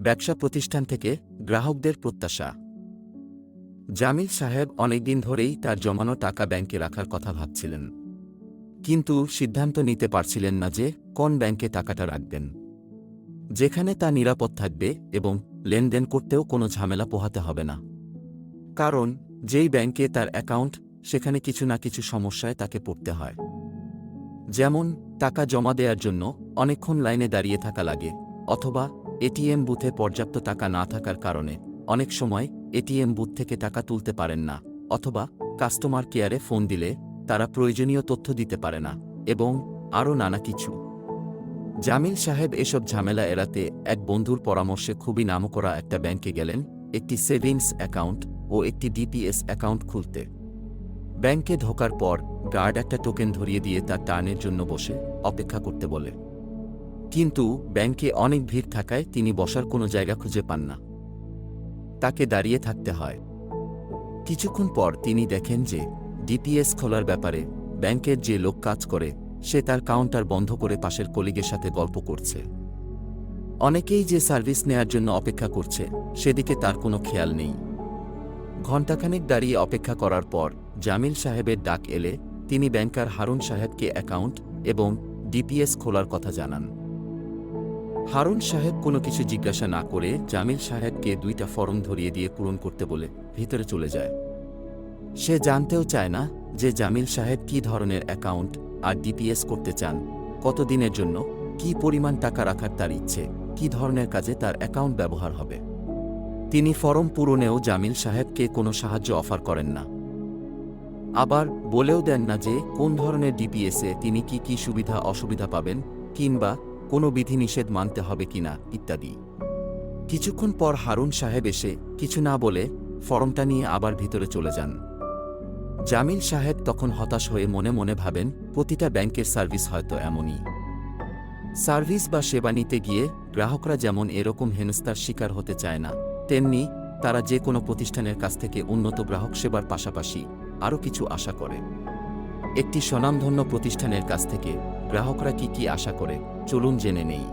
ব্যবসা প্রতিষ্ঠান থেকে গ্রাহকদের প্রত্যাশা। জামিল সাহেব অনেকদিন ধরেই তার জমানো টাকা ব্যাংকে রাখার কথা ভাবছিলেন। কিন্তু সিদ্ধান্ত নিতে পারছিলেন না যে কোন ব্যাংকে টাকাটা রাখবেন। যেখানে তা নিরাপদ থাকবে এবং লেনদেন করতেও কোনো ঝামেলা পোহাতে হবে না। কারণ যেই ব্যাংকে তার অ্যাকাউন্ট, সেখানে কিছু না কিছু সমস্যায় তাকে পড়তে হয়। যেমন, টাকা জমা দেওয়ার জন্য অনেকক্ষণ লাইনে দাঁড়িয়ে থাকা লাগে, অথবা এটিএম বুথে পর্যাপ্ত টাকা না থাকার কারণে অনেক সময় এটিএম বুথ থেকে টাকা তুলতে পারেন না অথবা কাস্টমার কেয়ারে ফোন দিলে তারা প্রয়োজনীয় তথ্য দিতে পারে না এবং আরও নানা কিছু। জামিল সাহেব এসব ঝামেলা এড়াতে এক বন্ধুর পরামর্শে খুবই নামকরা একটা ব্যাংকে গেলেন, একটি সেভিংস অ্যাকাউন্ট ও একটি ডিপিএস অ্যাকাউন্ট খুলতে। ব্যাংকে ঢোকার পর গার্ড একটা টোকেন ধরিয়ে দিয়ে তার টার্নের জন্য বসে অপেক্ষা করতে বলে। কিন্তু ব্যাংকে অনেক ভিড় থাকায় তিনি বসার কোনো জায়গা খুঁজে পান না। তাকে দাঁড়িয়ে থাকতে হয়। কিছুক্ষণ পর তিনি দেখেন যে ডিপিএস খোলার ব্যাপারে ব্যাংকের যে লোক কাজ করে, সে তার কাউন্টার বন্ধ করে পাশের কলিগের সাথে গল্প করছে। অনেকেই যে সার্ভিস নেয়ার জন্য অপেক্ষা করছে, সেদিকে তার কোনো খেয়াল নেই। ঘণ্টাখানেক দাঁড়িয়ে অপেক্ষা করার পর জামিল সাহেবের ডাক এলে তিনি ব্যাংকার হারুন সাহেবকে অ্যাকাউন্ট এবং ডিপিএস খোলার কথা জানান। হারুন সাহেব কোনো কিছু জিজ্ঞাসা না করে জামিল সাহেবকে দুইটা ফর্ম ধরিয়ে দিয়ে পূরণ করতে বলে ভিতরে চলে যায়। সে জানতেও চায় না যে জামিল সাহেব কী ধরনের অ্যাকাউন্ট আর ডিপিএস করতে চান, কতদিনের জন্য, কী পরিমাণ টাকা রাখার তার ইচ্ছে, কি ধরনের কাজে তার অ্যাকাউন্ট ব্যবহার হবে। তিনি ফরম পূরণেও জামিল সাহেবকে কোনো সাহায্য অফার করেন না। আবার বলেও দেন না যে কোন ধরনের ডিপিএসে তিনি কি কি সুবিধা অসুবিধা পাবেন কিংবা কোনো বিধিনিষেধ মানতে হবে কিনা ইত্যাদি। কিছুক্ষণ পর হারুন সাহেব এসে কিছু না বলে ফরমটা নিয়ে আবার ভিতরে চলে যান। জামিল সাহেব তখন হতাশ হয়ে মনে মনে ভাবেন, প্রতিটা ব্যাংকের সার্ভিস হয়তো এমনই। সার্ভিস বা সেবা নিতে গিয়ে গ্রাহকরা যেমন এরকম হেনস্তার শিকার হতে চায় না, তেমনি তারা যে কোনো প্রতিষ্ঠানের কাছ থেকে উন্নত গ্রাহক সেবার পাশাপাশি আরও কিছু আশা করে। একটি স্বনামধন্য প্রতিষ্ঠানের কাছ থেকে গ্রাহকরা কি কি আশা করে চলুন জেনে নেই।